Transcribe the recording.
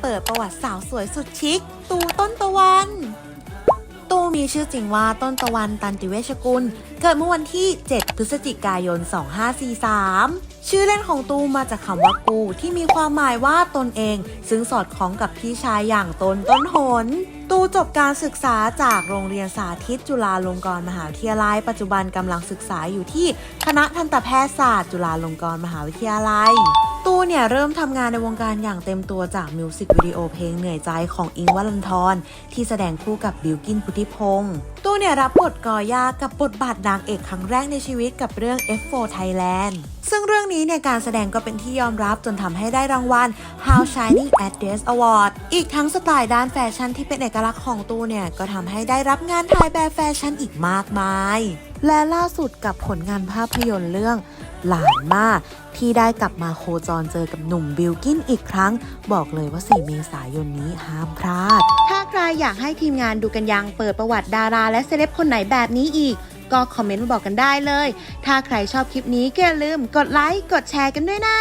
เปิดประวัติสาวสวยสุดชิค ตูต้นตะวัน ตูมีชื่อจริงว่าต้นตะวันตันติเวชกุล เกิดเมื่อวันที่ 7 พฤศจิกายน 2543 ชื่อเล่นของตูมาจากคำว่ากูที่มีความหมายว่าตนเอง ซึ่งสอดคล้องกับพี่ชายอย่างตนต้นหนตูจบการศึกษาจากโรงเรียนสาธิตจุฬาลงกรณ์มหาวิทยาลัย ปัจจุบันกำลังศึกษาอยู่ที่คณะทันตแพทยศาสตร์ จุฬาลงกรณ์มหาวิทยาลัย ตูเนี่ยเริ่มทำงานในวงการอย่างเต็มตัวจากมิวสิกวิดีโอเพลงเหนื่อยใจของอิงวัลันทรที่แสดงคู่กับบิวกินพุทธิพงศ์ตูเนี่ยรับบทกอยากับบทบาทนางเอกครั้งแรกในชีวิตกับเรื่อง F4 Thailand ซึ่งเรื่องนี้เนี่ยการแสดงก็เป็นที่ยอมรับจนทำให้ได้รางวัล How Shining at Dress Award อีกทั้งสไตล์ด้านแฟชั่นที่เป็นเอกลักษณ์ของตูเนี่ย ก็ทำให้ได้รับงานถ่ายแบบแฟชั่นอีกมากมาย และล่าสุดกับผลงานภาพยนตร์เรื่องหลานมาที่ได้กลับมาโคจรเจอกับหนุ่มบิลกินอีกครั้ง บอกเลยว่า 4 เมษายนนี้ห้ามพลาด ถ้าใครอยากให้ทีมงานดูกันยังเปิดประวัติดาราและเซเลบคนไหนแบบนี้อีก ก็คอมเมนต์มาบอกกันได้เลย ถ้าใครชอบคลิปนี้ก็อย่าลืมกดไลค์กดแชร์กันด้วยนะ